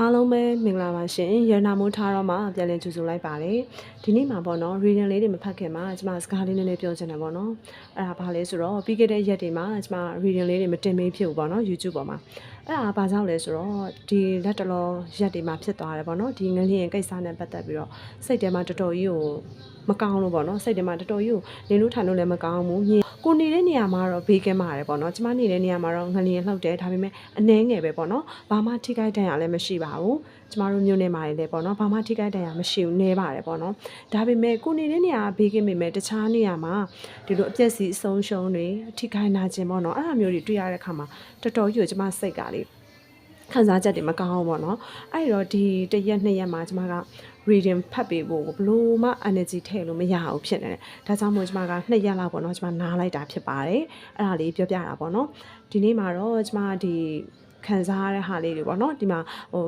အားလုံးပဲမင်္ဂလာပါရှင်ရတနာမိုးထားတော့မှပြန်လည်ကြိုဆိုလိုက်ပါတယ်ဒီနေ့မှာပေါ့နော် reading လေးတွေမဖတ်ခင်မှာကျွန်မစကားလေးနည်းနည်းပြောချင်တယ်ပေါ့နော်အဲ့ဒါဘာလဲဆိုတော့ပြီးခဲ့တဲ့ရက်တွေမှာကျွန်မ reading လေးတွေမတင်မေးဖြစ်ဘူးပေါ့နော် YouTube ပေါ်မှာအဲ့ဒါဘာကြောင့်လဲဆိုတော့ဒီလက်တလောရက်တွေမှာဖြစ်သွားတယ်ပေါ့နော်ဒီငလျင်ကိစ္စနဲ့ပတ်သက်ပြီးတော့စိတ်ထဲမှာတော်တော်ကြီးကိုမကောင်းလို့ပေါ့နော်စိတ်ထဲမှာတော်တော်ကြီးကိုနေလို့ထိုင်လို့လည်းမကောင်းဘူးမြင် ကိုနေတဲ့နေရာမှာတော့ဘေးကင်းပါတယ်ပေါ့နော်ကျမနေတဲ့နေရာမှာတော့ငလျင်လှုပ်တယ်ဒါပေမဲ့အနှဲငယ်ပဲပေါ့နော်ဘာမှထိခိုက်ဒဏ်ရာလည်းမရှိပါဘူးကျမတို့မြို့နယ်မှာလည်းပေါ့နော်ဘာမှထိခိုက်ဒဏ်ရာမရှိဘူးနေပါတယ်ပေါ့နော်ဒါပေမဲ့ကိုနေတဲ့နေရာဘေးကင်းပေမဲ့တခြားနေရာမှာဒီလိုအပြက်စီအဆုံးရှုံးတွေထိခိုက်နာခြင်းပေါ့နော်အဲ့လိုမျိုးတွေတွေ့ရတဲ့အခါမှာတော်တော်ကြီးကိုကျမစိတ်ကလေးခံစားချက်တွေမကောင်းဘူးပေါ့နော်အဲ့တော့ဒီတစ်ရက်နှစ်ရက်မှာကျမက reading ဖတ်ပေးဖို့ဘလို့မှ energy ထည့်လို့မရဘူးဖြစ်နေတယ်ဒါကြောင့်မို့ကျမကနှစ်ရက်လောက်ပေါ့နော်ကျမနားလိုက်တာဖြစ်ပါတယ်အဲ့ဒါလေးပြောပြတာပေါ့နော်ဒီနေ့မှာတော့ကျမဒီခံစားရတဲ့ဟာလေးတွေပေါ့နော်ဒီမှာဟို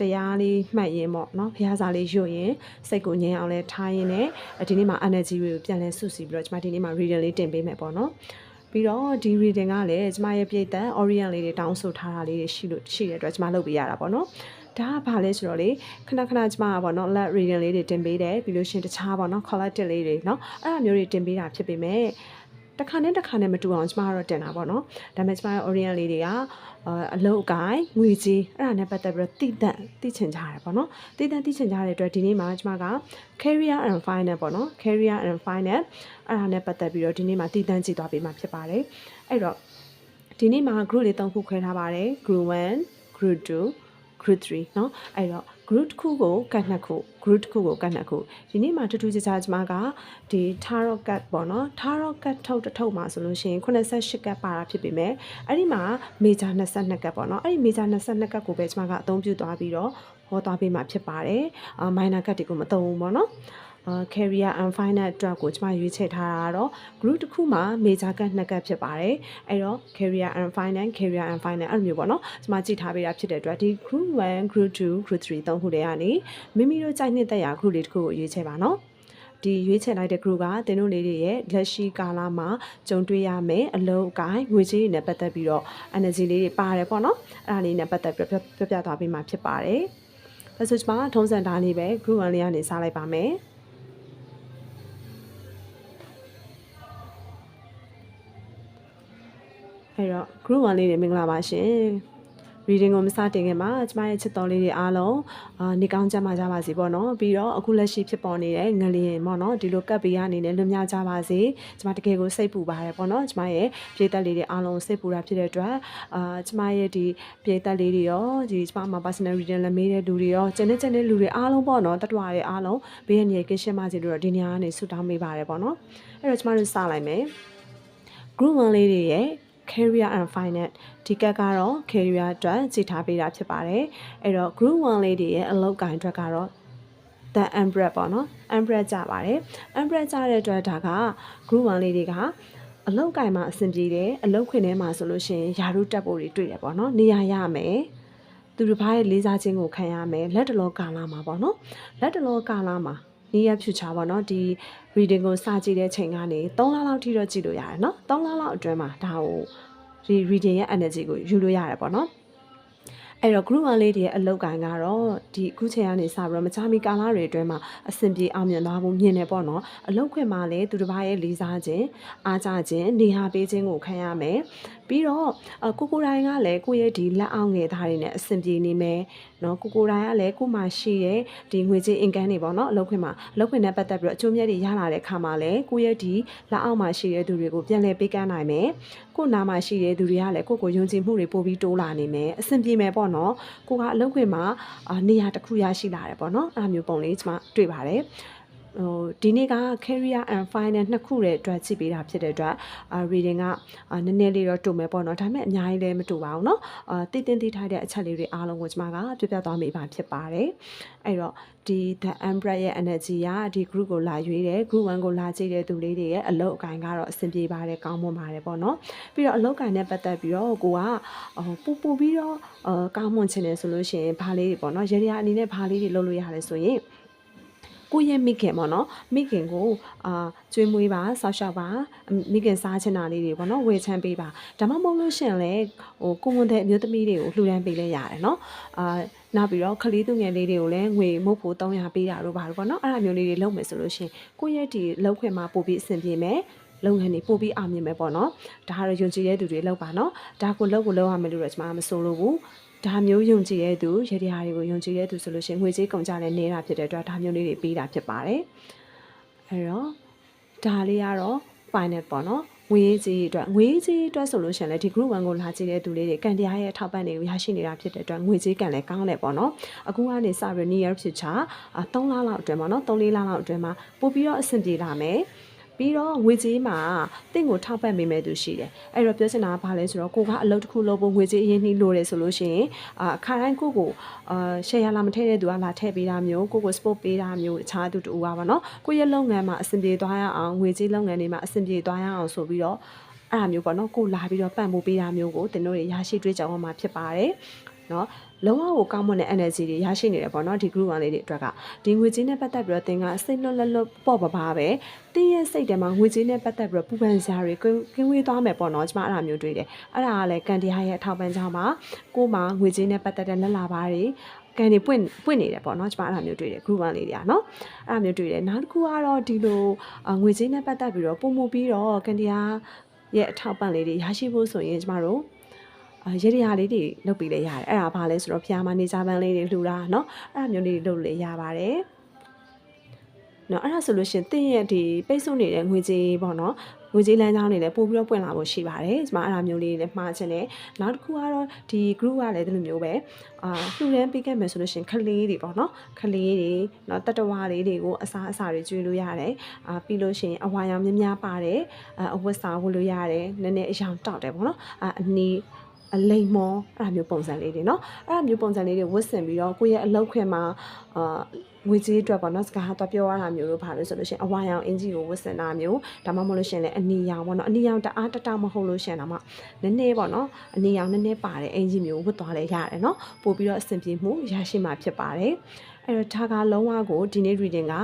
တရားလေးမှတ်ရင်ပေါ့နော်ဖះစာလေးရွတ်ရင်စိတ်ကိုငြိမ်အောင်လဲထားရင်လည်းဒီနေ့မှာ energy တွေကိုပြန်လဲစုစည်းပြီးတော့ကျမဒီနေ့မှာ reading လေးတင်ပေးမယ်ပေါ့နော်ပြီးတော့ဒီ reading ကလည်းကျမရဲ့ပြည့်တန် orient လေးတွေတောင်းဆိုထားတာလေးတွေရှိလို့ရှိတဲ့အတွက်ကျမလုပ်ပေးရတာပေါ့နော် ဒါကဘာလဲဆိုတော့လေခဏခဏကျမကပေါ့နော် let reading လေးတွေတင်ပေးတယ်ပြီးလို့ရှရင်တခြားပေါ့နော် collective လေးတွေเนาะအဲ့လိုမျိုးတွေတင်ပေးတာဖြစ်ပေမဲ့တစ်ခါနဲ့တစ်ခါနဲ့မတူအောင်ကျမကတော့တင်တာပေါ့နော်ဒါပေမဲ့ကျမရဲ့ orient လေးတွေကအာအလုတ်အကိုင်ငွေကြီးအဲ့ဒါနဲ့ပတ်သက်ပြီးတော့တိတန့်သိချင်ကြရတယ်ပေါ့နော်တိတန့်သိချင်ကြတဲ့အတွက်ဒီနေ့မှာကျမက career and finance ပေါ့နော် career and finance အဲ့ဒါနဲ့ပတ်သက်ပြီးတော့ဒီနေ့မှာတိတန့်ကြည့်သွားပေးမှာဖြစ်ပါတယ်အဲ့တော့ဒီနေ့မှာ group လေး၃ခုခွဲထားပါတယ် group 1 group 2 group 3เนาะအဲ့တော့ group တစ်ခုကိုကတ်နှစ်ခု group တစ်ခုကိုကတ်နှစ်ခုဒီနေ့မှာထူးထူးခြားခြားကျွန်မကဒီ tarot card ပေါ့နော် tarot card ထုတ်တစ်ထုတ်မှာဆိုလို့ရှိရင်88ကတ်ပါတာဖြစ်ပေမဲ့အဲ့ဒီမှာ major 22ကတ်ပေါ့နော်အဲ့ဒီ major 22ကတ်ကိုပဲကျွန်မကအသုံးပြုသွားပြီးတော့ဟောသွားပေးမှာဖြစ်ပါတယ်အာ minor card တွေကိုမသုံးဘူးပေါ့နော်အာ career and finance အတွက်ကိုကျွန်မရွေးချယ်ထားတာကတော့ group တစ်ခုမှာ major ကနှစ်ကပ်ဖြစ်ပါတယ်အဲ့တော့ career and finance career and finance အဲ့လိုမျိုးပေါ့နော်ကျွန်မကြည့်ထားပေးတာဖြစ်တဲ့အတွက်ဒီ group 1 group 2 group 3သုံးခုတည်းကနေမိမိတို့ကြိုက်နှစ်သက်ရာ group လေးတစ်ခုကိုရွေးချယ်ပါနော်ဒီရွေးချယ်လိုက်တဲ့ group ကတင်တို့လေးတွေရဲ့လက်ရှိကာလမှာကြုံတွေ့ရမယ်အလုံးအကိုင်းငွေကြေးတွေနဲ့ပတ်သက်ပြီးတော့ energy လေးတွေပါတယ်ပေါ့နော်အဲ့ဒါလေးနဲ့ပတ်သက်ပြီးတော့ပြောပြသွားပေးမှာဖြစ်ပါတယ်ဒါဆိုကျွန်မထုံးစံသားလေးပဲ group 1လေးကနေစလိုက်ပါမယ် အဲ့တော့ group 1လေးတွေမင်္ဂလာပါရှင် reading ကိုမစတင်ခင်မှာကျမရဲ့ချစ်တော်လေးတွေအားလုံးအာနေကောင်းကြမှာကြပါစေပေါ့နော်ပြီးတော့အခုလက်ရှိဖြစ်ပေါ်နေတဲ့ငလျင်ပေါ့နော်ဒီလိုကပ်ပေးရအနေနဲ့လွတ်မြောက်ကြပါစေကျမတကယ်ကိုစိတ်ပူပါတယ်ပေါ့နော်ကျမရဲ့ပြည်သက်လေးတွေအားလုံးစိတ်ပူတာဖြစ်တဲ့အတွက်အာကျမရဲ့ဒီပြည်သက်လေးတွေရောဒီကျမမှာ personal reading လည်းမေးတဲ့လူတွေရောကျန်တဲ့ကျန်တဲ့လူတွေအားလုံးပေါ့နော်တတဝါတွေအားလုံးဘေးရန်ရဲ့ကင်းရှင်းပါစေလို့တော့ဒီနေရာကနေဆုတောင်းပေးပါတယ်ပေါ့နော်အဲ့တော့ကျမတို့စလိုက်မယ် group 1လေးတွေရဲ့ career and finance ဒီကက်ကတော့ career အတွက်ကြည့်ထားပေးတာဖြစ်ပါတယ်အဲ့တော့ group 1လေးတွေရဲ့အလုပ်ကိုင်အတွက်ကတော့ the umbrella ပေါ့နော် umbrella ကြပါတယ် umbrella ကြတဲ့အတွက်ဒါက group 1လေးတွေကအလောက်ကိုင်မှာအဆင်ပြေတယ်အလောက်ခွင်ထဲမှာဆိုလို့ရှိရင်ယာရုတက်ဖို့တွေတွေ့တယ်ပေါ့နော်နေရာရမယ်သူတစ်ပါးရဲ့လေးစားခြင်းကိုခံရမယ်လက်တလောကာလမှာပေါ့နော်လက်တလောကာလမှာ နေရဖြူချာပေါ့နော်ဒီ reading ကိုစကြည့်တဲ့ချိန်ကနေ3လလောက်ထိတော့ကြည့်လို့ရတယ်နော်3လလောက်အတွင်းမှာဒါကိုဒီ reading ရဲ့ energy ကိုယူလို့ရတယ်ပေါ့နော်အဲ့တော့ group 1လေးတွေရဲ့အလုပ်ကိုင်ကတော့ဒီအခုချိန်ကနေစပြီးတော့မချမီကာလတွေအတွင်းမှာအဆင်ပြေအောင်မြင်သွားဖို့မြင်နေပေါ့နော်အလုပ်ခွင်မှာလည်းသူတစ်ပါးရဲ့လေးစားခြင်းအားကြခြင်းနေဟာပေးခြင်းကိုခံရမယ်ပြီးတော့ကိုကိုတိုင်းကလည်းကိုယ့်ရဲ့ဒီလက်အောက်ငယ်သားတွေနဲ့အဆင်ပြေနေမယ်နော်ကိုကိုတိုင်းကလည်းကို့မှာရှိတဲ့ဒီငွေကြေးအင်ကန်တွေပေါ့နော်အလုပ်ခွင်မှာအလုပ်ခွင်နဲ့ပတ်သက်ပြီးတော့အကျိုးမြတ်တွေရလာတဲ့ခါမှာလည်းကိုယ့်ရဲ့ဒီလက်အောက်မှာရှိတဲ့သူတွေကိုပြန်လည်ပေးကမ်းနိုင်မယ်ကို့နားမှာရှိတဲ့သူတွေကလည်းကိုယ့်ကိုယုံကြည်မှုတွေပို့ပြီးတိုးလာနေမယ်အဆင်ပြေမယ်ပေါ့နော်ကိုကအလုပ်ခွင်မှာနေရာတစ်ခုရရှိလာတယ်ပေါ့နော်အဲ့လိုမျိုးပုံလေးကျွန်မတွေ့ပါတယ် ဟိုဒီနေ့က career and finance နှစ်ခုတဲ့အတွက်ကြည့်ပေးတာဖြစ်တဲ့အတွက်အာ reading ကအာနည်းနည်းလေးတော့တူမယ်ပေါ့နော်ဒါပေမဲ့အများကြီးလည်းမတူပါဘူးเนาะအာတည်တင်တည်ထားတဲ့အချက်လေးတွေအားလုံးကိုကျွန်မကပြပြသွားမိပါဖြစ်ပါတယ်အဲ့တော့ဒီ the umbrella ရဲ့ energy ကဒီ group ကိုလာရွေးတယ် group 1ကိုလာကြည့်တဲ့သူလေးတွေရဲ့အလုပ်အကိုင်ကတော့အဆင်ပြေပါတယ်ကောင်းမွန်ပါတယ်ပေါ့နော်ပြီးတော့အလုပ်ကိုင်နဲ့ပတ်သက်ပြီးတော့ကိုကပူပူပြီးတော့ကောင်းမွန်ချင်တယ်ဆိုလို့ရှိရင်ဘာလေးတွေပေါ့နော်ရေရာအနေနဲ့ဘာလေးတွေလုပ်လို့ရတယ်ဆိုရင် ကိုယ့်ရဲ့မိခင်ပေါ့နော်မိခင်ကိုအာကျွေးမွေးပါဆောက်ရှောက်ပါမိခင်စားချင်တာလေးတွေပေါ့နော်ဝယ်ချမ်းပေးပါဒါမှမဟုတ်လို့ရှရင်လေဟိုကိုဝန်တဲ့အမျိုးသမီးတွေကိုလှူဒန်းပေးလဲရတယ်နော်အာနောက်ပြီးတော့ခလေးသူငယ်လေးတွေကိုလည်းငွေမုတ်ဖို့300ပေးတာတို့ပါတော့ပေါ့နော်အဲ့ဒါမျိုးလေးတွေလုပ်မယ်ဆိုလို့ရှရင်ကိုယ့်ရဲ့ဒီလောက်ခွင့်မှာပို့ပြီးအဆင်ပြေမယ်လုပ်ငန်းတွေပို့ပြီးအောင်မြင်မယ်ပေါ့နော်ဒါကတော့ယုံကြည်တဲ့သူတွေလောက်ပါနော်ဒါကိုလောက်ကိုလောက်ရမယ်လို့တော့ကျွန်မမဆိုလို့ဘူး ဒါမျိုးယုံကြည်တဲ့သူရေဒီယာတွေကိုယုံကြည်တဲ့သူဆိုလို့ရှိရင်ငွေကြေးကုန်ကြလည်းနေတာဖြစ်တဲ့အတွက်ဒါမျိုးလေးတွေပေးတာဖြစ်ပါတယ်အဲ့တော့ဒါလေးကတော့ final ပေါ့နော်ငွေကြေးအတွက်ငွေကြေးအတွက်ဆိုလို့ရှိရင်လည်းဒီ group 1ကိုလာကြည့်တဲ့သူလေးတွေကန်တရားရဲ့ထောက်ပံ့တွေကိုရရှိနေတာဖြစ်တဲ့အတွက်ငွေကြေးကန်လည်းကောင်းတယ်ပေါ့နော်အခုကနေစပြီး near future 3လလောက်အတွင်းပေါ့နော်3-4လလောက်အတွင်းမှာပို့ပြီးတော့အဆင်ပြေလာမယ် ပြီးတော့ငွေကြေးမှာတင့်ကိုထောက်ပံ့ပေးမဲ့သူရှိတယ်အဲ့တော့ပြောချင်တာကဘာလဲဆိုတော့ကိုကအလုပ်တစ်ခုလုပ်ဖို့ငွေကြေးအရင်နှီးလိုတယ်ဆိုလို့ရှိရင်အခါတိုင်းကိုကိုအာရှယ်ယာလာမထည့်တဲ့သူကလာထည့်ပေးတာမျိုးကိုကိုစပုတ်ပေးတာမျိုးအခြားသူတူပါပါနော်ကိုရဲ့လုပ်ငန်းမှာအဆင်ပြေသွားရအောင်ငွေကြေးလုပ်ငန်းတွေမှာအဆင်ပြေသွားရအောင်ဆိုပြီးတော့အဲ့ဒါမျိုးပေါ့နော်ကိုလာပြီးတော့ပံ့ပိုးပေးတာမျိုးကိုတင်တို့ရရရှိတွေ့ကြအောင်မှာဖြစ်ပါတယ် နော်လုံးဝကိုကောင်းမွန်တဲ့ energy တွေရရှိနေတယ်ပေါ့နော်ဒီ group 1လေးတွေအတွက်ကဒီငွေကြေးနဲ့ပတ်သက်ပြီးတော့သင်ကစိတ်လွတ်လပ်လွတ်ပေါ့ပါပါပဲတင်းရဲ့စိတ်ထဲမှာငွေကြေးနဲ့ပတ်သက်ပြီးတော့ပူပန်စရာတွေကင်းဝေးသွားမယ်ပေါ့နော်ကျမအဲ့ဒါမျိုးတွေ့တယ်အဲ့ဒါကလည်းကန်တရားရဲ့အထောက်ပံ့ကြောင့်ပါကိုမှငွေကြေးနဲ့ပတ်သက်တဲ့လက်လာပါတွေကန်နေပွင့်ပွင့်နေတယ်ပေါ့နော်ကျမအဲ့ဒါမျိုးတွေ့တယ် group 1လေးတွေကနော်အဲ့ဒါမျိုးတွေ့တယ်နောက်တစ်ခုကတော့ဒီလိုငွေကြေးနဲ့ပတ်သက်ပြီးတော့ပုံမှုပြီးတော့ကန်တရားရဲ့အထောက်ပံ့လေးတွေရရှိဖို့ဆိုရင်ကျမတို့ အာရေရလေးတွေလုပ်ပြီးလဲရတယ်အဲ့ဒါဘာလဲဆိုတော့ဖျားမနေကြပန်းလေးတွေလှူတာเนาะအဲ့ဒါမျိုးလေးတွေလုပ်လို့ရပါတယ်နော်အဲ့ဒါဆိုလို့ရှင်တင်းရဲ့ဒီပိတ်ဆို့နေတဲ့ငွေကြေးပေါ့နော်ငွေကြေးလမ်းကြောင်းတွေလည်းပို့ပြီးတော့ပွင့်လာဖို့ရှိပါတယ်ကျွန်မအဲ့ဒါမျိုးလေးတွေလည်းမှားချင်တယ်နောက်တစ်ခုကတော့ဒီ group ကလည်းဒီလိုမျိုးပဲအာလှူဒန်းပေးခဲ့မယ်ဆိုလို့ရှင်ခလေးတွေပေါ့နော်ခလေးတွေနော်တတဝါလေးတွေကိုအစားအစာတွေကျွေးလို့ရတယ်အာပြီးလို့ရှင်အဝါရောင်များများပါတယ်အဝတ်စာဝတ်လို့ရတယ်နည်းနည်းအယောင်တောက်တယ်ပေါ့နော်အာအနီး အလိမ်မောအဲ့လိုမျိုးပုံစံလေးတွေเนาะအဲ့လိုမျိုးပုံစံလေးတွေဝတ်ဆင်ပြီးတော့ကိုယ့်ရဲ့အလောက်ခွင်မှာအာငွေကြေးအတွက်ပေါ့နော်စကားတော့ပြောရတာမျိုးလို့ပါလို့ဆိုလို့ရှိရင်အဝါရောင်အင်ဂျီကိုဝတ်ဆင်တာမျိုးဒါမှမဟုတ်လို့ရှိရင်လည်းအနီရောင်ပေါ့နော်အနီရောင်တအားတတမဟုတ်လို့ရှိရင်တော့မှနည်းနည်းပေါ့နော်အနီရောင်နည်းနည်းပါတဲ့အင်ဂျီမျိုးဝတ်သွားလဲရတယ်နော်ပို့ပြီးတော့အဆင်ပြေမှုရရှိမှာဖြစ်ပါတယ်အဲ့တော့ဒါကလုံးဝကိုဒီနေ့ reading က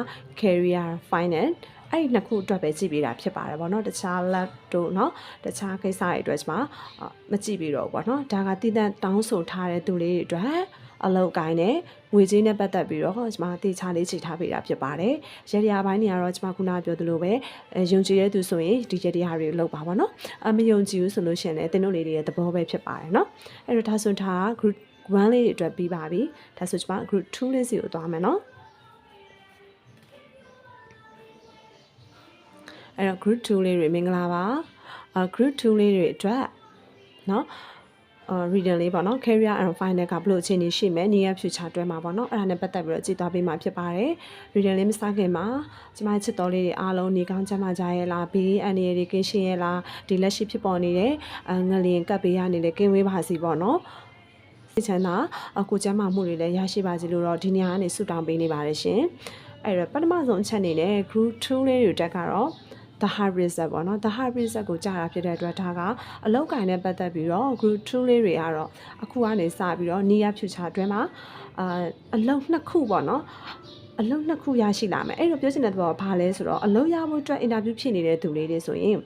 career finance အဲ့ဒီနှစ်ခုအတွက်ပဲကြည့်ပေးတာဖြစ်ပါတယ်ဗောနော်တခြား lab တို့เนาะတခြားကိစ္စတွေအတွက်ကျွန်မမကြည့်ပြီးတော့ဗောနော်ဒါကတည်တံ့တောင်းဆိုထားတဲ့သူလေးတွေအတွက်အလောက်ကိုင်းနဲ့ငွေကြေးနဲ့ပတ်သက်ပြီးတော့ကျွန်မတေချာလေးချိန်ထားပေးတာဖြစ်ပါတယ်။ရရပိုင်းနေကတော့ကျွန်မခုနပြောသလိုပဲယုံကြည်တဲ့သူဆိုရင်ဒီရတရားတွေလောက်ပါပါနော်။အမယုံကြည်ဘူးဆိုလို့ရှိရင်လည်းတင်းတို့လေးတွေရဲ့သဘောပဲဖြစ်ပါတယ်နော်။အဲ့တော့ဒါဆိုဒါ group 1လေးတွေအတွက်ပြီးပါပြီ။ဒါဆိုကျွန်မ group 2လေးစီကိုသွားမယ်နော်။ အဲ့တော့ group 2လေးတွေမင်္ဂလာပါအာ group 2လေးတွေအတွက်เนาะအာ reading လေးပေါ့နော် career and final ကဘလို့အခြေအနေရှိမယ် near future တွဲမှာပေါ့နော်အဲ့ဒါနဲ့ပတ်သက်ပြီးတော့ကြည့်သွားပေးမှာဖြစ်ပါတယ် reading လေးမစခင်မှာကျမချစ်တော်လေးတွေအားလုံးနေကောင်းချမ်းသာကြရဲ့လားဘေးအန္တရာယ်တွေကင်းရှင်းရဲ့လားဒီလက်ရှိဖြစ်ပေါ်နေတဲ့ငလျင်ကပ်ပေးရနေတဲ့ကင်းဝေးပါစီပေါ့နော်စိတ်ချမ်းသာအကိုကျမ်းမာမှုတွေလည်းရရှိပါစေလို့တော့ဒီနေရာကနေဆုတောင်းပေးနေပါတယ်ရှင်အဲ့တော့ပထမဆုံးအချက်အနေနဲ့ group 2လေးတွေတက်ကတော့ the hybrid set ပေါ့နော် the hybrid set ကိုကြာတာဖြစ်တဲ့အတွက်ဒါကအလောက်ကင်နဲ့ပတ်သက်ပြီးတော့ group 2လေးတွေကတော့အခုကနေစပြီးတော့ near future အတွင်းမှာအာအလောက်နှစ်ခုပေါ့နော် အလုံးနှစ်ခုရရှိလာမယ်အဲ့တော့ပြောချင်တဲ့ဘောကဘာလဲဆိုတော့အလုံးရဖို့အတွက်အင်တာဗျူးဖြစ်နေတဲ့သူလေးတွေဆိုရင်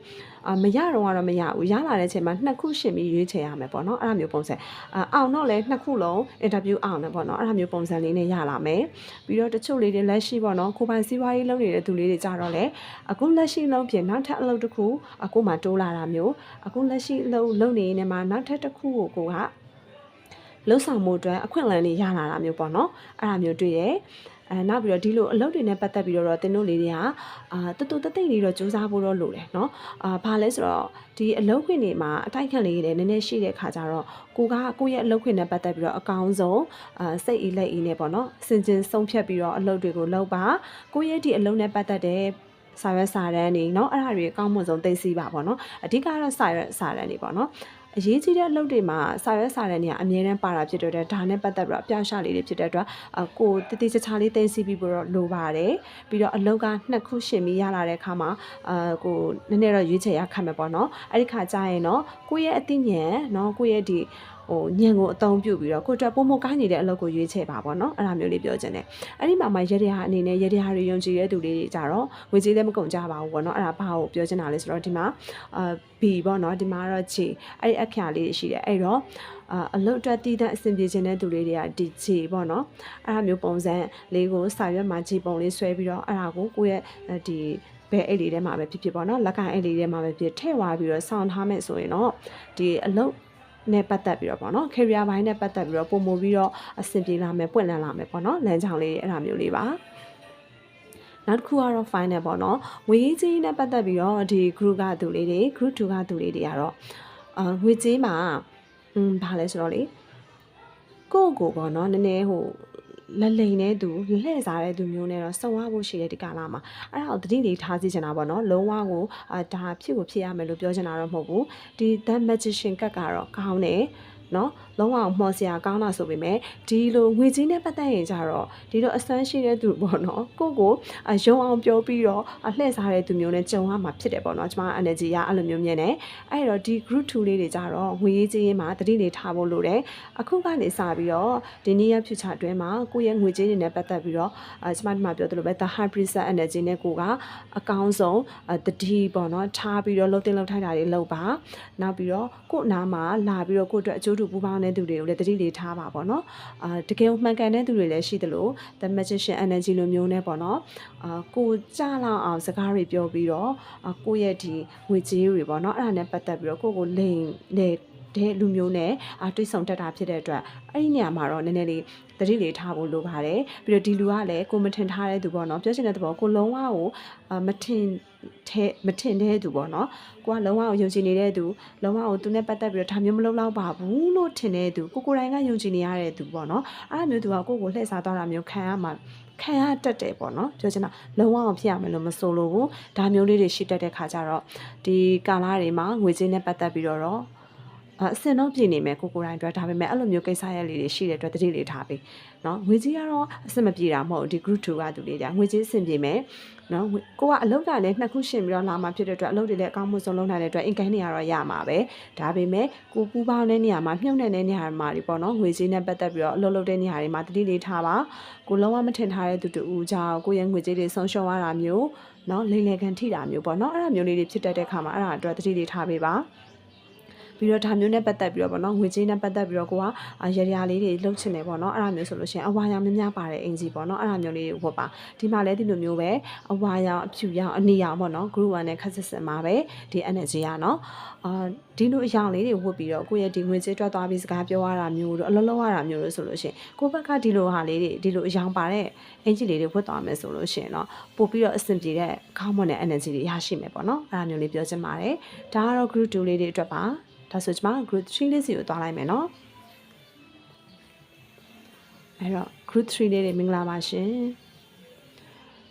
အာမရတော့ကတော့မရဘူးရလာတဲ့အချိန်မှာနှစ်ခုရှင်ပြီးရွေးချယ်ရမယ်ပေါ့နော်အဲ့ဒါမျိုးပုံစံအောင်တော့လဲနှစ်ခုလုံးအင်တာဗျူးအောင်တယ်ပေါ့နော်အဲ့ဒါမျိုးပုံစံလေးနဲ့ရလာမယ်ပြီးတော့တချို့လေးတွေလက်ရှိပေါ့နော်ကိုပိုင်စီးပွားရေးလုပ်နေတဲ့သူလေးတွေကြတော့လေအခုလက်ရှိလုံးပြင်နောက်ထပ်အလုပ်တစ်ခုအခုမှတိုးလာတာမျိုးအခုလက်ရှိအလုပ်လုပ်နေနေမှာနောက်ထပ်တစ်ခုကိုကိုကလှုပ်ဆောင်မှုအတွက်အခွင့်အလမ်းတွေရလာတာမျိုးပေါ့နော်အဲ့ဒါမျိုးတွေ့တယ် အဲနောက်ပြီးတော့ဒီလိုအလုပ်တွေနဲ့ပတ်သက်ပြီးတော့တင်တို့လေးတွေကအာတူတူတသိမ့်လေးတော့စူးစမ်းဖို့တော့လိုတယ်เนาะအာဘာလဲဆိုတော့ဒီအလုပ်ခွင့်တွေမှာအတိုက်ခံလေးတွေနည်းနည်းရှိတဲ့ခါကျတော့ကိုကကိုယ့်ရဲ့အလုပ်ခွင့်နဲ့ပတ်သက်ပြီးတော့အကောင်းဆုံးအာစိတ်အေးလက်အေးနဲ့ပေါ့နော်စင်ကျင်ဆုံးဖြတ်ပြီးတော့အလုပ်တွေကိုလုပ်ပါကိုယ့်ရဲ့ဒီအလုပ်နဲ့ပတ်သက်တဲ့စာရွက်စာတမ်းတွေเนาะအဲ့ဒါတွေအကောင်းမွန်ဆုံးသိသိပါပေါ့နော်အဓိကတော့စာရွက်စာတမ်းတွေပေါ့နော် အရေးကြီးတဲ့အလုပ်တွေမှာစာရွက်စာတမ်းတွေကအများနဲ့ပါတာဖြစ်တဲ့ဒါနဲ့ပတ်သက်ပြီးတော့ပြောင်းရှာလေးတွေဖြစ်တဲ့အတွက်ကိုတတိချာချာလေးတင်စီပြီးတော့လိုပါတယ်ပြီးတော့အလုပ်ကနှစ်ခုရှင်ပြီးရလာတဲ့အခါမှာအာကိုနည်းနည်းတော့ရွေးချယ်ရခံမယ်ပေါ့နော်အဲ့ဒီခါကျရင်တော့ကိုယ့်ရဲ့အသိဉာဏ်နော်ကိုယ့်ရဲ့ဒီ ဟိုညံကိုအသုံးပြုပြီးတော့ကိုယ့်အတွက်ပုံမကိုင်းနေတဲ့အလုပ်ကိုရွေးချယ်ပါပေါ့နော်အဲ့ဒါမျိုးလေးပြောချင်တယ်အဲ့ဒီမှာမှရတရားအနေနဲ့ရတရားတွေယုံကြည်တဲ့သူလေးတွေကြတော့ငွေကြေးလည်းမကုန်ကြပါဘူးပေါ့နော်အဲ့ဒါဘာကိုပြောချင်တာလဲဆိုတော့ဒီမှာအာ B ပေါ့နော်ဒီမှာတော့ခြေအဲ့ဒီအခရာလေးတွေရှိတယ်အဲ့တော့အာအလုပ်အတွက်တည်တဲ့အဆင်ပြေခြင်းတဲ့သူလေးတွေကဒီခြေပေါ့နော်အဲ့ဒါမျိုးပုံစံလေးကိုစာရွက်မှာခြေပုံလေးဆွဲပြီးတော့အဲ့ဒါကိုကိုယ့်ရဲ့ဒီဘဲအဲ့လေးထဲမှာပဲဖြစ်ဖြစ်ပေါ့နော်လက်ကန်အဲ့လေးထဲမှာပဲဖြစ်ထည့်သွားပြီးတော့ဆောင်းထားမယ်ဆိုရင်တော့ဒီအလုပ် နဲ့ပတ်သက်ပြီးတော့ပေါ့နော် career ဘိုင်းနဲ့ပတ်သက်ပြီးတော့ပုံမူပြီးတော့အဆင်ပြေလာမယ်ပွင့်လန်းလာမယ်ပေါ့နော်လမ်းကြောင်းလေးအဲ့ဒါမျိုးလေးပါနောက်တစ်ခုကတော့ final ပေါ့နော်ငွေကြီးနဲ့ပတ်သက်ပြီးတော့ဒီ group ကသူလေးတွေ group 2ကသူလေးတွေကတော့အာငွေကြီးမှာอืมဘာလဲဆိုတော့လေကိုယ့်ကိုပေါ့နော်နည်းနည်းဟို လက်လိန်တဲ့သူလှည့်စားတဲ့သူမျိုးနဲ့တော့စုံရဖို့ရှိတဲ့ဒီကာလမှာအဲ့ဒါကိုတတိလေးထားစီချင်တာပေါ့နော်လုံးဝကိုအာဒါဖြစ်ကိုဖြစ်ရမယ်လို့ပြောချင်တာတော့မဟုတ်ဘူးဒီ that magician ကတ်ကတော့ကောင်းတယ် နော်လုံးဝမှော်စရာကောင်းတာဆိုပေမဲ့ဒီလိုငွေကြီးနဲ့ပတ်သက်ရင်ကြတော့ဒီလိုအစွမ်းရှိတဲ့သူပေါ့နော်ကိုကိုအယုံအောင်ပြောပြီးတော့အလှည့်စားတဲ့သူမျိုးနဲ့ကြုံရမှာဖြစ်တယ်ပေါ့နော်ကျွန်မ energy ရအဲ့လိုမျိုးမြင်တယ်အဲ့တော့ဒီ group 2လေးတွေကြတော့ငွေရေးကြီးရင်မှာတတိလေးထားဖို့လိုတယ်အခုကနေစပြီးတော့ဒီနေ့ရ future အတွင်းမှာကိုယ့်ရဲ့ငွေကြေးတွေနဲ့ပတ်သက်ပြီးတော့အဲကျွန်မဒီမှာပြောသလိုပဲ the 100% energy နဲ့ကိုကအကောင်းဆုံးတတိပေါ့နော်ထားပြီးတော့လှုပ်တင်လှုပ်ထိုက်တာတွေလုပ်ပါနောက်ပြီးတော့ကို့အနားမှာလာပြီးတော့ကို့အတွက်အကျိုးတူပူပေါင်းတဲ့သူတွေကိုလည်းတတိလေးထားပါပေါ့နော်အာတကယ်မှန်ကန်တဲ့သူတွေလည်းရှိသလို the magician energy လိုမျိုးနဲ့ပေါ့နော်အာကိုကြလောက်အောင်စကားတွေပြောပြီးတော့ကိုယ့်ရဲ့ဒီငွေကြေးတွေပေါ့နော်အဲ့ဒါနဲ့ပတ်သက်ပြီးတော့ကိုကိုလိန်လေ တဲ့လူမျိုးနဲ့အတွေ့ဆုံတက်တာဖြစ်တဲ့အတွက်အဲ့ဒီနေရာမှာတော့နည်းနည်းလေးတတိလေးထားဖို့လိုပါတယ်ပြီးတော့ဒီလူကလည်းကိုမထင်ထားတဲ့သူပေါ့နော်ပြောချင်တဲ့သဘောကိုလုံးဝကိုမထင်တဲ့မထင်တဲ့သူပေါ့နော်ကိုကလုံးဝကိုယုံကြည်နေတဲ့သူလုံးဝကိုသူနဲ့ပတ်သက်ပြီးတော့ဒါမျိုးမလုပ်တော့ပါဘူးလို့ထင်တဲ့သူကိုကိုယ်တိုင်ကယုံကြည်နေရတဲ့သူပေါ့နော်အဲ့လိုမျိုးသူကကိုကိုလှည့်စားသွားတာမျိုးခံရမှာခံရတတ်တယ်ပေါ့နော်ပြောချင်တာလုံးဝအောင်ဖြစ်ရမယ်လို့မဆိုလို့ဘူးဒါမျိုးလေးတွေရှိတတ်တဲ့ခါကျတော့ဒီကာလာတွေမှာငွေကြေးနဲ့ပတ်သက်ပြီးတော့ အဆင်တော့ပြည်နေမယ်ကိုကိုတိုင်းအတွက်ဒါပေမဲ့အဲ့လိုမျိုးကိစ္စရက်လေးတွေရှိတဲ့အတွက်တတိလေးထားပေးနော်ငွေကြီးကတော့အဆင်မပြေတာမဟုတ်ဒီ group 2ကသူလေးကြာငွေကြီးအဆင်ပြေမယ်နော်ကိုကအလုပ်ကလည်းနှစ်ခုရှင်ပြီးတော့လာမှဖြစ်တဲ့အတွက်အလုပ်တွေလည်းအကောင်းမှုဆုံးလုပ်နိုင်တဲ့အတွက်အင်ကိုင်းနေရတော့ရမှာပဲဒါပေမဲ့ကိုပူပေါင်းတဲ့နေရာမှာမြုပ်နေတဲ့နေရာမှာဒီပေါ့နော်ငွေကြီးနဲ့ပတ်သက်ပြီးတော့အလုပ်လုပ်တဲ့နေရာတွေမှာတတိလေးထားပါကိုလုံးဝမထင်ထားတဲ့သူတူကြောင့်ကိုရဲ့ငွေကြီးတွေဆုံးရှုံးရတာမျိုးနော်လိမ့်လည်ခံထိတာမျိုးပေါ့နော်အဲ့ဒါမျိုးလေးတွေဖြစ်တတ်တဲ့ခါမှာအဲ့ဒါအတွက်တတိလေးထားပေးပါ ပြီးတော့ဒါမျိုးနဲ့ပတ်သက်ပြီးတော့ဗောနော်ငွေကြေးနဲ့ပတ်သက်ပြီးတော့ကိုကရရလေးတွေလှုပ်ချင်တယ်ဗောနော်အဲ့ဒါမျိုးဆိုလို့ရှိရင်အဝါရောင်များများပါတဲ့အင်ဂျီဗောနော်အဲ့ဒါမျိုးလေးဝတ်ပါဒီမှာလည်းဒီလိုမျိုးပဲအဝါရောင်အဖြူရောင်အနီရောင်ဗောနော် group 1နဲ့ခက်စစ်စစ်မှာပဲဒီ energy ရနော်အာဒီလိုအရောင်လေးတွေဝတ်ပြီးတော့ကိုယ့်ရဲ့ဒီငွေကြေးတွက်သွားပြီးစကားပြောရတာမျိုးတို့အလုံးလုံးရတာမျိုးတို့ဆိုလို့ရှိရင်ကိုယ့်ဘက်ကဒီလိုဟာလေးတွေဒီလိုအရောင်ပါတဲ့အင်ဂျီလေးတွေဝတ်သွားမယ်ဆိုလို့ရှိရင်တော့ပို့ပြီးတော့အဆင်ပြေတဲ့ခေါင်းမွန်တဲ့ energy တွေရရှိမယ်ပေါ့နော်အဲ့ဒါမျိုးလေးပြောချင်ပါတယ်ဒါကတော့ group 2လေးတွေအတွက်ပါ ဒါဆိုကျွန်မ group 3လေးစီကိုသွားလိုက်မယ်နော်အဲ့တော့ group 3လေးတွေမင်္ဂလာပါရှင်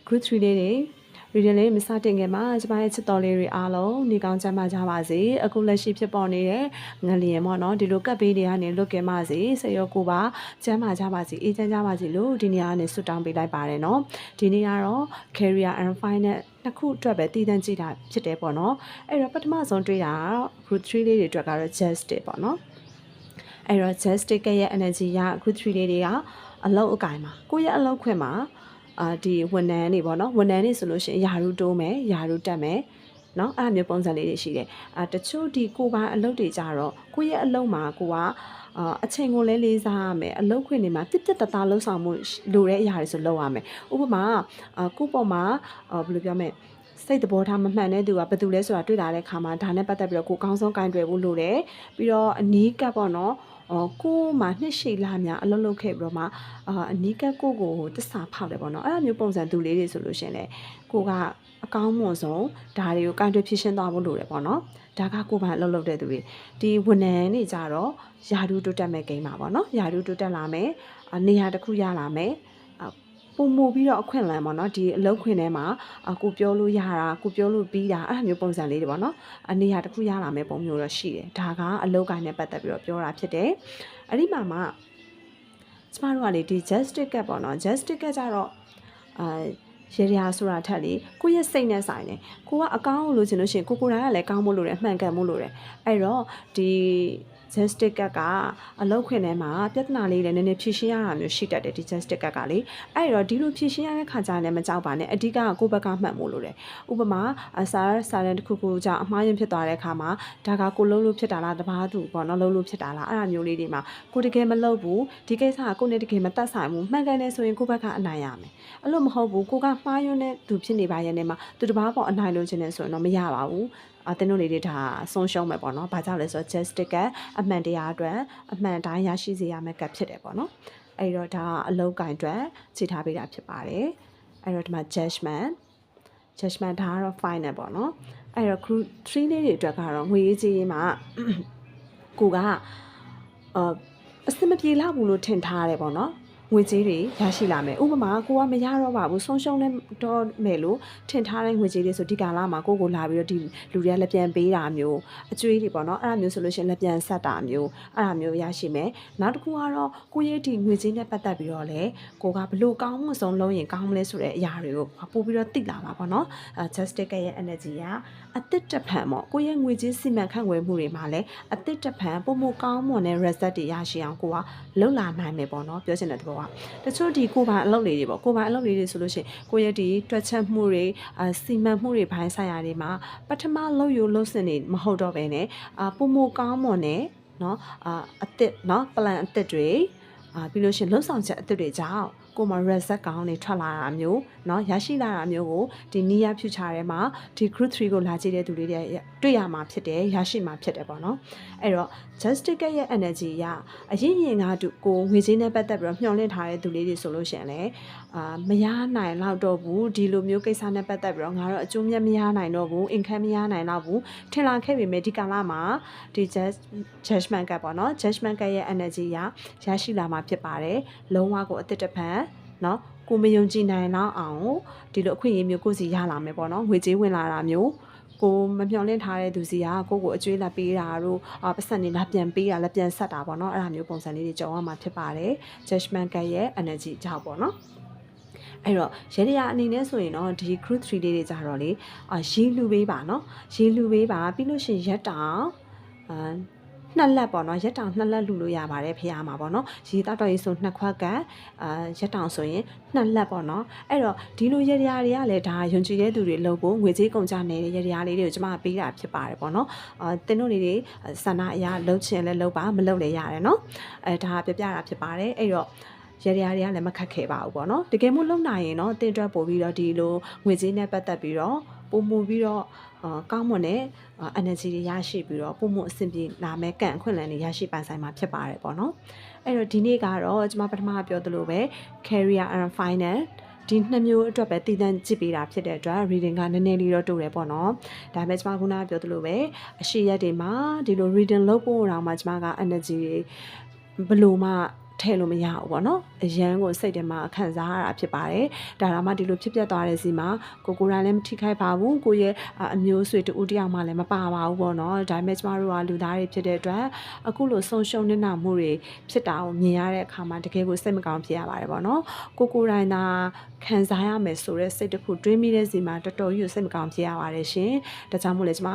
group 3လေးတွေ reading လေးမစတင်ခင်မှာကျမရဲ့ချစ်တော်လေးတွေအားလုံးနေကောင်းချမ်းသာကြပါစေအခုလက်ရှိဖြစ်ပေါ်နေတဲ့ငလျင်ပေါ့နော်ဒီလိုကပ်ပေးတွေကနေလွတ်ကင်ပါစေဆေရောကိုပါချမ်းသာကြပါစေအေးချမ်းကြပါစေလို့ဒီနေ့ကနေဆုတောင်းပေးလိုက်ပါတယ်နော်ဒီနေ့ကတော့ career and finance နှစ်ခုအတွက်ပဲတည်တံ့ကြည့်တာဖြစ်တယ်ပေါ့နော်အဲ့တော့ပထမဆုံးတွေ့တာကတော့ group 3လေးတွေအတွက်ကတော့ justice ပေါ့နော်အဲ့တော့ justice ရဲ့ energy က group 3လေးတွေကအလောက်အကင်မှာကိုယ့်ရဲ့အလောက်ခွင့်မှာ အာဒီဝန်ထမ်းတွေပေါ့နော်ဝန်ထမ်းတွေဆိုလို့ရှိရင်ယာရုတိုးမယ်ယာရုတက်မယ်နော်အဲ့မျိုးပုံစံလေးတွေရှိတယ်အာတချို့ဒီကိုပိုင်းအလုပ်တွေကြတော့ကိုယ့်ရဲ့အလုပ်မှာကိုကအချိန်ကိုလည်းလေးစားရမယ်အလုပ်ခွင့်တွေမှာတစ်တစ်တသားလှုပ်ဆောင်မှုလိုတဲ့အရာတွေဆိုလုပ်ရမယ်ဥပမာကိုယ့်ပေါ်မှာဘယ်လိုပြောမလဲ စိတ်တဘောထားမမှန်တဲ့သူကဘယ်သူလဲဆိုတာတွေ့လာတဲ့ခါမှာဒါနဲ့ပတ်သက်ပြီးတော့ကိုကောင်းဆုံးကင်တွယ်ဖို့လိုတယ်ပြီးတော့အနီးကပ်ပေါ့နော်အော်ကိုမှနှစ်ရှိလာများအလုပ်လုပ်ခဲ့ပြီးတော့မှအာအနီးကပ်ကိုကိုကိုတစ္ဆာဖောက်တယ်ပေါ့နော်အဲ့လိုမျိုးပုံစံသူလေးတွေဆိုလို့ရှင်လေကိုကအကောင်းမွန်ဆုံးဒါတွေကိုကန်တွေဖြစ်ရှင်းသွားဖို့လိုတယ်ပေါ့နော်ဒါကကိုပါအလုပ်လုပ်တဲ့သူတွေဒီဝန်ထမ်းတွေကြတော့ယာဒူတိုးတက်မဲ့ဂိမ်းပါပေါ့နော်ယာဒူတိုးတက်လာမယ်နေရာတစ်ခုရလာမယ် ပုံမူပြီးတော့အခွင့်အလမ်းပေါ့နော်ဒီအလုပ်ခွင့်ထဲမှာကိုပြောလို့ရတာကိုပြောလို့ပြီးတာအဲ့လိုမျိုးပုံစံလေးတွေပေါ့နော်အနေရာတစ်ခုရလာမယ့်ပုံမျိုးတော့ရှိတယ်ဒါကအလုပ်ကိုင်းနဲ့ပတ်သက်ပြီးတော့ပြောတာဖြစ်တယ်အဲ့ဒီမှာမှကျမတို့ကလေဒီ justice gap ပေါ့နော် justice gap ကြတော့အာရေရာဆိုတာထက်လေကိုယ့်ရဲ့စိတ်နဲ့ဆိုင်တယ်ကိုကအကောင်းလို့ချင်လို့ရှိရင်ကိုကိုယ်တိုင်ကလည်းကောင်းဖို့လိုတယ်အမှန်ကန်ဖို့လိုတယ်အဲ့တော့ဒီ justice ကကအလောက်ခွင်ထဲမှာပြဿနာလေးလည်းနည်းနည်းဖြေရှင်းရတာမျိုးရှိတတ်တယ်ဒီ justice ကကလေအဲ့တော့ဒီလိုဖြေရှင်းရတဲ့ခါကျရင်လည်းမကြောက်ပါနဲ့အဓိကကကိုယ့်ဘက်ကမှတ်မို့လို့တယ်ဥပမာအစာစာရန်တစ်ခုခုကြောင့်အမှားယွင်းဖြစ်သွားတဲ့အခါမှာဒါကကိုလုံးလို့ဖြစ်တာလားတပားသူပေါ့နော်လုံးလို့ဖြစ်တာလားအဲ့ဒါမျိုးလေးတွေမှာကိုတကယ်မလုပ်ဘူးဒီကိစ္စကကိုနဲ့တကယ်မသက်ဆိုင်ဘူးမှန်ကန်တယ်ဆိုရင်ကိုယ့်ဘက်ကအနိုင်ရမယ်အဲ့လိုမဟုတ်ဘူးကိုကမှားယွင်းတဲ့သူဖြစ်နေပါရဲ့နဲ့မှာသူတပားပေါ်အနိုင်လို့ခြင်းနဲ့ဆိုရင်တော့မရပါဘူးအတင်းတို့လေးတွေဒါဆုံးရှုံးမယ်ပေါ့နော်။ဘာကြောင့်လဲဆိုတော့ justice ကအမှန်တရားအတွက်အမှန်တိုင်းရရှိစေရမယ့်ကပ်ဖြစ်တယ်ပေါ့နော်။အဲ့တော့ဒါကအလောက်ကင်အတွက်ခြေထားပေးတာဖြစ်ပါတယ်။အဲ့တော့ဒီမှာ judgment judgment ဒါကတော့ final ပေါ့နော်။အဲ့တော့ group 3လေးတွေအတွက်ကတော့ငွေရေးကြေးရေးမှာကိုကအာအစမပြေလောက်ဘူးလို့ထင်ထားရတယ်ပေါ့နော် ငွေကြေးတွေရရှိလာမယ်ဥပမာကိုကမရတော့ပါဘူးဆုံးရှုံးနေတော့မယ်လို့ထင်ထားတဲ့ငွေကြေးတွေဆိုဒီကာလမှာကိုကိုလာပြီးတော့ဒီလူတွေကလက်ပြန်ပေးတာမျိုးအကျွေးတွေပေါ့နော်အဲ့ဒါမျိုးဆိုလို့ရှိရင်လက်ပြန်ဆက်တာမျိုးအဲ့ဒါမျိုးရရှိမယ်နောက်တစ်ခုကတော့ကိုရဲ့ဒီငွေကြေးနဲ့ပတ်သက်ပြီးတော့လေကိုကဘလို့ကောင်းမှုဆုံးလုံးရင်ကောင်းမလဲဆိုတဲ့အရာတွေကိုပို့ပြီးတော့သိလာပါပေါ့နော်အဲ justice ရဲ့ energy ကအသစ်တစ်ဖန်ပေါ့ကိုရဲ့ငွေကြေးစီမံခန့်ခွဲမှုတွေမှာလည်းအသစ်တစ်ဖန်ပုံမကောင်းမွန်တဲ့ result တွေရရှိအောင်ကိုကလှုပ်လာနိုင်မယ်ပေါ့နော်ပြောချင်တဲ့သဘောကတချို့ဒီကိုပိုင်အလုပ်လေးတွေပေါ့ကိုပိုင်အလုပ်လေးတွေဆိုလို့ရှိရင်ကိုရဲ့ဒီတွက်ချက်မှုတွေအာစီမံမှုတွေဘိုင်းဆိုင်ရာတွေမှာပထမလှုပ်ယူလှုပ်စင်နေမဟုတ်တော့ဘဲနဲ့အာပုံမကောင်းမွန်တဲ့เนาะအာအသစ်เนาะ plan အသစ်တွေအာပြီးလို့ရှိရင်လှုပ်ဆောင်ချက်အသစ်တွေကြောင့် ကိုမ reset ကောင်းနေထွက်လာတာမျိုးเนาะရရှိလာတာမျိုးကိုဒီ near future ထဲမှာဒီ group 3ကိုလာကြည့်တဲ့သူတွေတွေ့ရမှာဖြစ်တယ်ရရှိမှာဖြစ်တယ်ပေါ့နော်အဲ့တော့ justice ရဲ့ energy ကအရင်ရင်ကတူကိုငွေကြေးနဲ့ပတ်သက်ပြီးတော့မျှော်လင့်ထားတဲ့သူလေးတွေဆိုလို့ရှိရင်လည်းအာမရနိုင်တော့တော့ဘူးဒီလိုမျိုးကိစ္စနဲ့ပတ်သက်ပြီးတော့ငါတော့အကျိုးမြတ်မရနိုင်တော့ဘူး income မရနိုင်တော့ဘူးထင်လာခဲ့ပေမဲ့ဒီကာလမှာဒီ judgment ကပေါ့နော် judgment ကရဲ့ energy ရရရှိလာမှာဖြစ်ပါတယ်လုံးဝကိုအတစ်တစ်ဖ န်เนาะကိုမယုံကြည်နိုင်တော့အောင်ဒီလိုအခွင့်အရေးမျိုးကိုစီရလာမယ်ပေါ့နော်ငွေကြေးဝင်လာတာမျိုးကိုမမျှော်လင့်ထားတဲ့သူစီကကိုကိုအကျွေးလက်ပေးတာတို့အာပတ်စံနေလက်ပြန်ပေးတာလက်ပြန်ဆက်တာပေါ့နော်အဲ့ဒါမျိုးပုံစံလေးတွေကြုံရမှာဖြစ်ပါတယ် judgment ကရဲ့ energy ကြောင့်ပေါ့နော်အဲ့တော့ရေရအနေနဲ့ဆိုရင်တော့ဒီ crew 3လေးတွေကြတော့လေအာရေးလူပေးပါเนาะရေးလူပေးပါပြီးလို့ရှိရင်ရက်တောင်အာ နှစ်လက်ပေါ့နော်ရက်တောင်နှစ်လက်လူလို့ရပါတယ်ဖះမှာပေါ့နော်ရေတောက်တော့ရေဆိုနှစ်ခွက်ကအာရက်တောင်ဆိုရင်နှစ်လက်ပေါ့နော်အဲ့တော့ဒီလိုရက်ရာတွေကလည်းဒါယုံကြည်တဲ့သူတွေလုပ်ဖို့ငွေကြေးကုန်ကြနေတဲ့ရက်ရာလေးတွေကိုကျွန်မပေးတာဖြစ်ပါတယ်ပေါ့နော်အာတင်းတို့တွေဆန္ဒအရာလှုပ်ချင်လဲလှုပ်ပါမလှုပ်လဲရတယ်နော်အဲဒါပြပြတာဖြစ်ပါတယ်အဲ့တော့ရရတွေကလည်းမခက်ခဲပါဘူးပေါ့နော်တကယ်မို့လုံနိုင်ရင်တော့တင်တွက်ပို့ပြီးတော့ဒီလိုငွေကြေးနဲ့ပတ်သက်ပြီးတော့ ပုံမှုပြီးတော့အာကောင်းမွန်တဲ့ energy တွေရရှိပြီးတော့ပုံမှုအဆင်ပြေလာမဲ့ကန့်အခွင့်အလမ်းတွေရရှိပိုင်ဆိုင်မှာဖြစ်ပါတယ်ပေါ့နော်အဲ့တော့ဒီနေ့ကတော့ကျွန်မပထမပြောသလိုပဲ career and finance ဒီနှစ်မျိုးအတွက်ပဲတည်တံ့ကြည့်ပေးတာဖြစ်တဲ့အတွက် reading ကနည်းနည်းလေးတော့တူတယ်ပေါ့နော်ဒါပေမဲ့ကျွန်မခုနကပြောသလိုပဲအရှိရက်တွေမှာဒီလို reading လုပ်ဖို့တော့မှကျွန်မက energy ဘယ်လိုမှ ထည့်လို့မရဘူးပေါ့နော်အရန်ကိုစိတ်ထဲမှာခံစားရတာဖြစ်ပါတယ်ဒါတော့မှဒီလိုဖြစ်ပျက်သွားတဲ့စီမှာကိုကိုယ်တိုင်လည်းမထိခိုက်ပါဘူးကိုရဲ့အမျိုးဆွေတူတယောက်မှလည်းမပါပါဘူးပေါ့နော်ဒါပေမဲ့ကျမတို့ကလူသားတွေဖြစ်တဲ့အတွက်အခုလိုဆုံးရှုံးနေတာမှုတွေဖြစ်တာကိုမြင်ရတဲ့အခါမှာတကယ်ကိုစိတ်မကောင်းဖြစ်ရပါတယ်ပေါ့နော်ကိုကိုယ်တိုင်သာခံစားရမယ်ဆိုတဲ့စိတ်တစ်ခုတွေးမိတဲ့စီမှာတော်တော်ကြီးကိုစိတ်မကောင်းဖြစ်ရပါတယ်ရှင်ဒါကြောင့်မို့လဲကျမ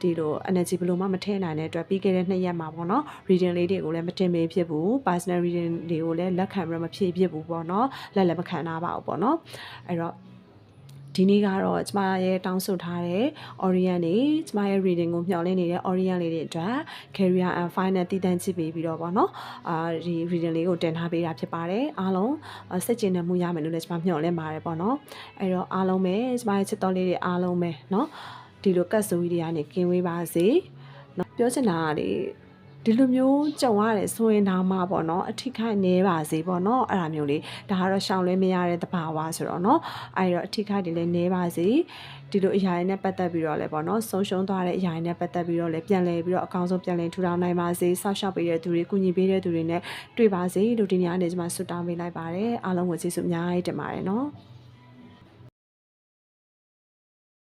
ဒီလို energy ဘယ်လိုမှမထည့်နိုင်တဲ့အတွက်ပြီးခဲ့တဲ့နှစ်ရက်မှာပေါ့နော် reading လေးတွေကိုလည်းမတင်ပေးဖြစ်ဘူး personal reading တွေကိုလည်းလက်ခံပြီးတော့မဖြည့်ဖြစ်ဘူးပေါ့နော်လက်လည်းမခံနာပါဘူးပေါ့နော်အဲ့တော့ဒီနေ့ကတော့ကျမရဲ့တောင်းဆိုထားတဲ့ Orient နေကျမရဲ့ reading ကိုမျှော်လင့်နေတဲ့ Orient လေးတွေအတွက် career and final တည်တံ့ကြည့်ပေးပြီးတော့ပေါ့နော်အာဒီ reading လေးကိုတင်ထားပေးတာဖြစ်ပါတယ်အားလုံးစိတ်ကျဉ်တဲ့မှုရမယ်လို့လည်းကျမမျှော်လင့်ပါတယ်ပေါ့နော်အဲ့တော့အားလုံးပဲကျမရဲ့ချစ်တော်လေးတွေအားလုံးပဲเนาะဒီလိုကတ်ဆိုကြီးတွေကနေကင်းဝေးပါစေเนาะပြောချင်တာကလေ ဒီလိုမျိုးကြုံရတယ်ဆိုရင်ဒါမှပေါ့နော်အထိခိုက်နေပါစေပေါ့နော်အဲ့ဒါမျိုးလေးဒါကတော့ရှောင်လွှဲမရတဲ့တဘာဝဆိုတော့နော်အဲ့တော့အထိခိုက်တွေလည်းနေပါစေဒီလိုအရာတွေနဲ့ပတ်သက်ပြီးတော့လည်းပေါ့နော်ဆုံးရှုံးသွားတဲ့အရာတွေနဲ့ပတ်သက်ပြီးတော့လည်းပြန်လည်ပြီးတော့အကောင်းဆုံးပြန်လည်ထူထောင်နိုင်ပါစေဆောက်ရှောက်ပေးတဲ့သူတွေကုညီပေးတဲ့သူတွေနဲ့တွေ့ပါစေလို့ဒီနေ့အနေနဲ့ကျွန်မဆုတောင်းပေးလိုက်ပါတယ်အားလုံးကိုကျေးဇူးအများကြီးတင်ပါတယ်နော်